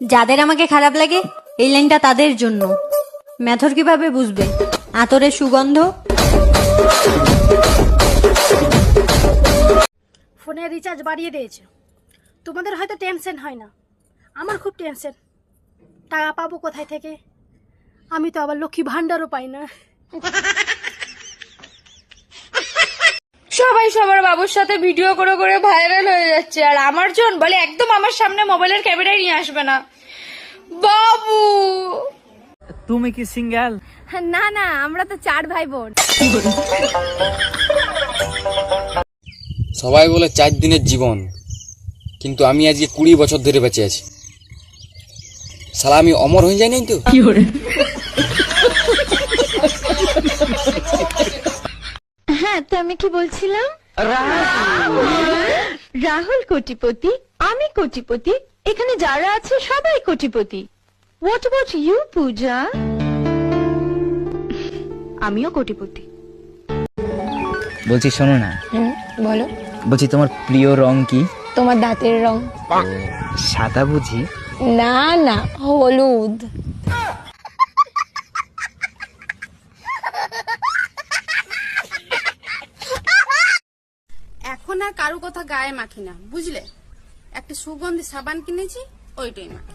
যাদের আমাকে খারাপ লাগে, এই লাইনটা তাদের জন্য। মেথর কীভাবে বুঝবে? আতরের সুগন্ধ। ফোনে রিচার্জ বাড়িয়ে দিয়েছে। তোমাদের হয়তো টেনশন হয় না। আমার খুব টেনশন টাকা পাবো কোথায় থেকে? আমি তো আবার লক্ষ্মী ভাণ্ডারও পাই না। সবাই সবার বাবুর সাথে ভিডিও করে করে ভাইরাল হয়ে যাচ্ছে। আর আমার জন বলে একদম আমার সামনে মোবাইলের ক্যামেরায় নিয়ে আসবে না। বাবু! তুমি কি সিঙ্গেল না না আমরা তো চার ভাই বোন সবাই বলে চার দিনের জীবন কিন্তু আমি আজকে কুড়ি বছর ধরে বেঁচে আছি। সালা আমি অমর হয়ে যাই নাই তো? তো আমি কি বলছিলাম? রাহুল। কোটিপতি আমি কোটিপতি এখানে যারা আছে সবাই কোটিপতি। What about you Pooja? আমিও কোটিপতি। বলছি শোনো না। বলো। বলছি তোমার প্রিয় রং কি? তোমার দাঁতের রং। সাদা বুঝি? না না হলুদ। এখন আর কারও কথা গায়ে মাখি না বুঝলে? একটা সুগন্ধি সাবান কিনেছি ওইটাই মাখি।